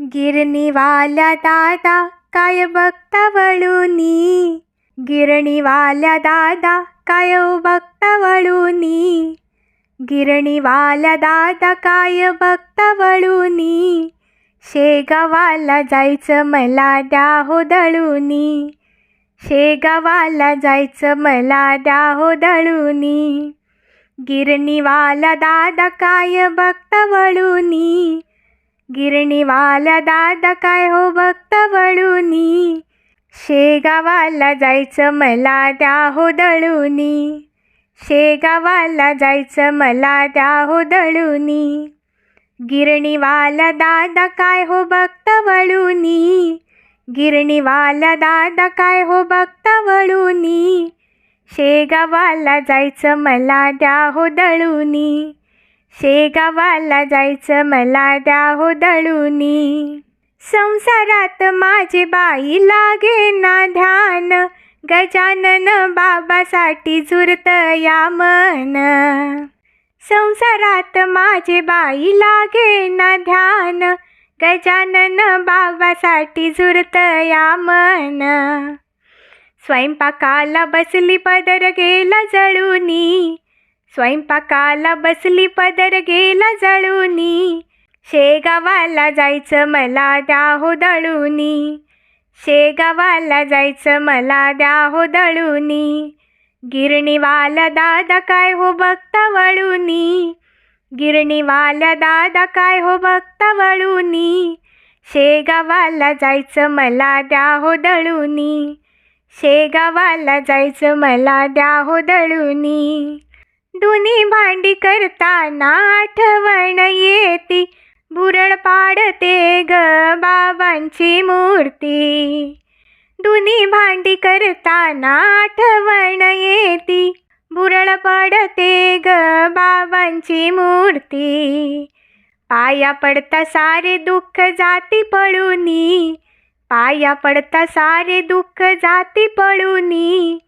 गिरणीवाल्या दादा काय बघता वळूनी गिरणीवाल्या दादा काय बघता वळूनी गिरणीवाल्या दादा काय बघता वळूनी शेगावाला जायचं मला द्या हो दळूनी शेगावाला जायचं मला द्या हो दळूनी गिरणीवाला दादा काय बघता वळूनी गिरणीवाला दादा काय हो बघता वळूनी? शेगावाला जायचं मला द्या हो दळूनी. शेगावाला जायचं मला द्या हो दळूनी. गिरणीवाला दादा काय हो भक्त वळूनी? गिरणीवाला दादा काय हो बघता वळूनी? शेगावाला जायचं मला द्या हो दळूनी. शेगावाला जायचं मला द्या हो दळूनी. संसारात माझे बाई लागे ना ध्यान गजानन बाबासाठी झुरत या मन. संसारात माझे बाई लागे ना ध्यान गजानन बाबासाठी झुरत या मन. स्वयंपाकाला बसली पदर गेला जळूनी स्वयंपाकाला बसली पदर गेला जळूनी. शेगावाला जायचं मला द्या हो दळूनी. शेगावाला जायचं मला द्या हो दळूनी. गिरणीवाला दादा काय हो बघता वळूनी. गिरणीवाला दादा काय हो बघता वळूनी. शेगावाला जायचं मला द्या हो दळूनी. शेगावाला जायचं मला द्या हो दळूनी. दोन्ही भांडी करताना आठवण येती. बुरळ पाडते ग बाबांची मूर्ती. दोन्ही भांडी करताना आठवण येती. बुरळ पडते ग बाबांची मूर्ती. पाया पडता सारे दुःख जाती पळूनी. पाया पडता सारे दुःख जाती पळूनी.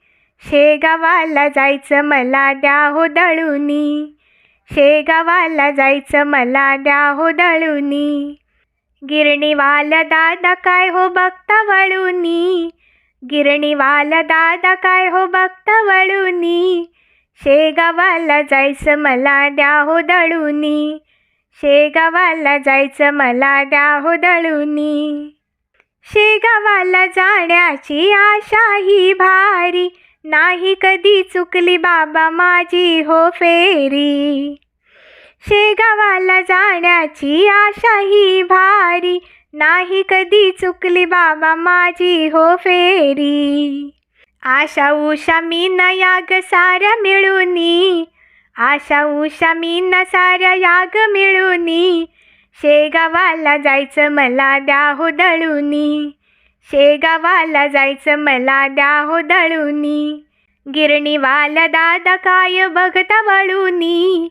शेगावाला जायचं मला द्या हो दळूनी शेगावाला जायचं मला द्या हो दळूनी. गिरणीवाला दादा काय हो बघता वळूनी? गिरणीवाला दादा काय हो बघता वळूनी? शेगावाला जायचं मला द्या हो दळूनी शेगावाला जायचं मला द्या हो दळूनी शेगावाला जाण्याची आशा ही भारी. नाही कधी चुकली बाबा माझी हो फेरी. शेगावाला जाण्याची आशा ही भारी. नाही कधी चुकली बाबा माझी हो फेरी. आशा उषा मी न याग साऱ्या मिळूनी. आशा उषा मी न साऱ्या याग मिळूनी. शेगावाला जायचं मला द्या हो दळूनी. शेगावाला जायचं मला द्या हो दळूनी. गिरणीवाला दादा काय बघता वळूनी.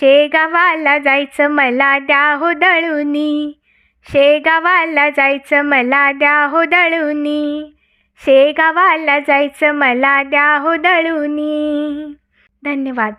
शेगावाला जायचं मला द्या हो दळूनी. शेगावाला जायचं मला द्या हो दळूनी. शेगावाला जायचं मला द्या हो दळूनी. धन्यवाद.